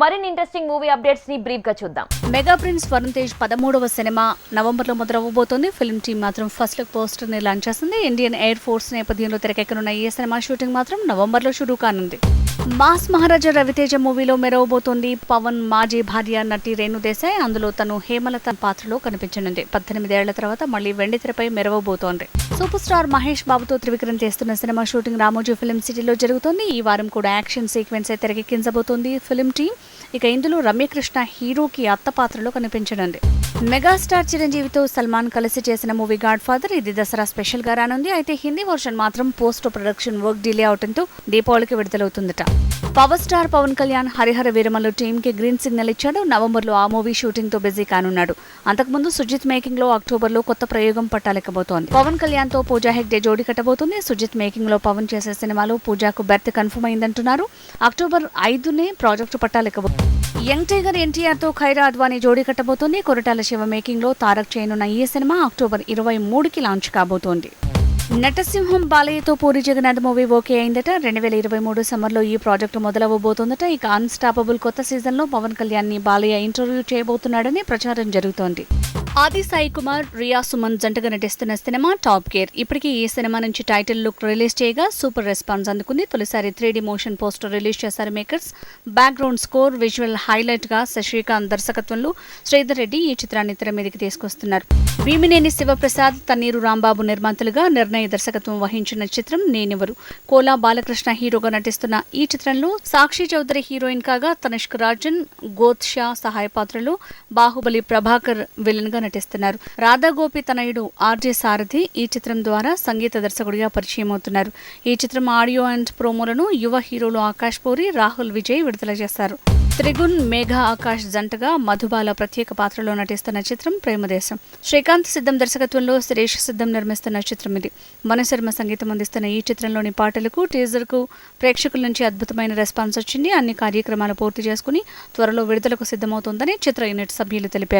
మరిన్ని interesting movie అప్డేట్స్ని బ్రీఫ్గా చూద్దాం. మెగా ప్రిన్స్ వరుణ్ తేజ్ పదమూడవ సినిమా నవంబర్లో మొదలవ్వబోతోంది ఫిల్మ్ టీమ్ మాత్రం ఫస్ట్ లుక్ పోస్టర్ని లాంచ్ చేస్తుంది. ఇండియన్ ఎయిర్ ఫోర్స్ నేపథ్యంలో తెరకెక్కనున్న ఈ సినిమా షూటింగ్ మాత్రం నవంబర్లో షురూ కానుంది. మాస్ మహారాజా రవితేజ మూవీలో మెరవబోతోంది. పవన్ మాజీ భార్య నటి రేణు దేశాయ్. అందులో తను హేమలత పాత్రలో కనిపించనుంది. పద్దెనిమిదేళ్ళ తర్వాత మళ్ళీ వెండితెరపై మెరవబోతోంది. సూపర్ స్టార్ మహేష్ బాబుతో త్రివిక్రమ్ చేస్తున్న సినిమా షూటింగ్ రామోజీ ఫిల్మ్ సిటీలో జరుగుతోంది. ఈ వారం కూడా యాక్షన్ సీక్వెన్స్ తెరకెక్కించబోతోంది ఫిల్మ్ టీం ఇక ఇందులో రమ్యకృష్ణ హీరోకి అత్త పాత్రలో కనిపించడండి మెగాస్టార్ చిరంజీవితో సల్మాన్ కలిసి చేసిన మూవీ గాడ్ ఫాదర్ ఇది దసరా స్పెషల్గా రానుంది. అయితే హిందీ వర్షన్ మాత్రం పోస్ట్ ప్రొడక్షన్ వర్క్ డిలే అవడంతో దీపావళికి విడుదలవుతుందట. పవర్ స్టార్ పవన్ కళ్యాణ్ హరిహర వీరమల్లు టీమ్కి గ్రీన్ సిగ్నల్ ఇచ్చాడు. నవంబర్లో ఆ మూవీ షూటింగ్తో బిజీ కానున్నాడు. అంతకుముందు సుజిత్ మేకింగ్లో అక్టోబర్లో కొత్త ప్రయోగం పట్టాలెక్కబోతోంది పవన్ కళ్యాణ్తో పూజా హెగ్డే జోడి కట్టబోతుంది. సుజిత్ మేకింగ్లో పవన్ చేసే సినిమాలో పూజాకు బెర్త్ కన్ఫర్మ్ అయిందంటున్నారు. అక్టోబర్ ఐదునే ప్రాజెక్టు పట్టాలెక్కబోతుంది యంగ్ టైగర్ ఎన్టీఆర్తో ఖైరా అద్వానీ జోడీ కట్టబోతోంది. కొరటాల శివ మేకింగ్లో తారక్ చేయనున్న ఈ సినిమా అక్టోబర్ ఇరవై మూడుకి లాంచ్ కాబోతోంది. నటసింహం బాలయ్యతో పూరి జగన్నాథ్ మూవీ ఓకే అయిందట. రెండు వేల ఇరవై మూడు సమ్మర్లో ఈ ప్రాజెక్టు మొదలవ్వబోతోందట. ఇక అన్స్టాపబుల్ కొత్త సీజన్లో పవన్ కళ్యాణ్ని బాలయ్య ఇంటర్వ్యూ చేయబోతున్నాడని ప్రచారం జరుగుతోంది. ఆది సాయి కుమార్ రియా సుమన్ జంటగా నటిస్తున్న సినిమా టాప్ గేర్. ఇప్పటికీ ఈ సినిమా నుంచి టైటిల్ లుక్ రిలీజ్ చేయగా సూపర్ రెస్పాన్స్ అందుకుంది. తొలిసారి త్రీ మోషన్ పోస్టర్ రిలీజ్ చేశారు మేకర్స్. బ్యాక్గ్రౌండ్ స్కోర్ విజువల్ హైలైట్గా శశికాంత్ దర్శకత్వంలో శ్రీధర్ రెడ్డి ఈ చిత్రాన్ని తెర మీదకి తీసుకొస్తున్నారు. భీమినేని శివప్రసాద్ తన్నీరు రాంబాబు నిర్మాతలుగా నిర్ణయ దర్శకత్వం వహించిన చిత్రం నేనెవరు కోలా బాలకృష్ణ హీరోగా నటిస్తున్న ఈ చిత్రంలో సాక్షి చౌదరి హీరోయిన్ కాగా తనిష్క్ రాజన్ గోత్ షా సహాయ పాత్రలో బాహుబలి ప్రభాకర్ విలన్గా నటిస్తున్నారు. రాధాగోపి తనయుడు ఆర్జే సారథి ఈ చిత్రం ద్వారా సంగీత దర్శకుడిగా పరిచయం అవుతున్నారు. ఈ చిత్రం ఆడియో అండ్ ప్రోమోలను యువ హీరోలు ఆకాష్ పూరి రాహుల్ విజయ్ విడుదల చేశారు. త్రిగుణ్ మేఘ ఆకాష్ జంటగా మధుబాల ప్రత్యేక పాత్రలో నటిస్తున్న చిత్రం ప్రేమదేశం శ్రీకాంత్ సిద్ధం దర్శకత్వంలో శిరీష్ సిద్ధం నిర్మిస్తున్న చిత్రం ఇది. మనశర్మ సంగీతం అందిస్తున్న ఈ చిత్రంలోని పాటలకు టీజర్కు ప్రేక్షకుల నుంచి అద్భుతమైన రెస్పాన్స్ వచ్చింది. అన్ని కార్యక్రమాలు పూర్తి చేసుకుని త్వరలో విడుదలకు సిద్ధమవుతోందని చిత్ర యూనిట్ సభ్యులు తెలిపారు.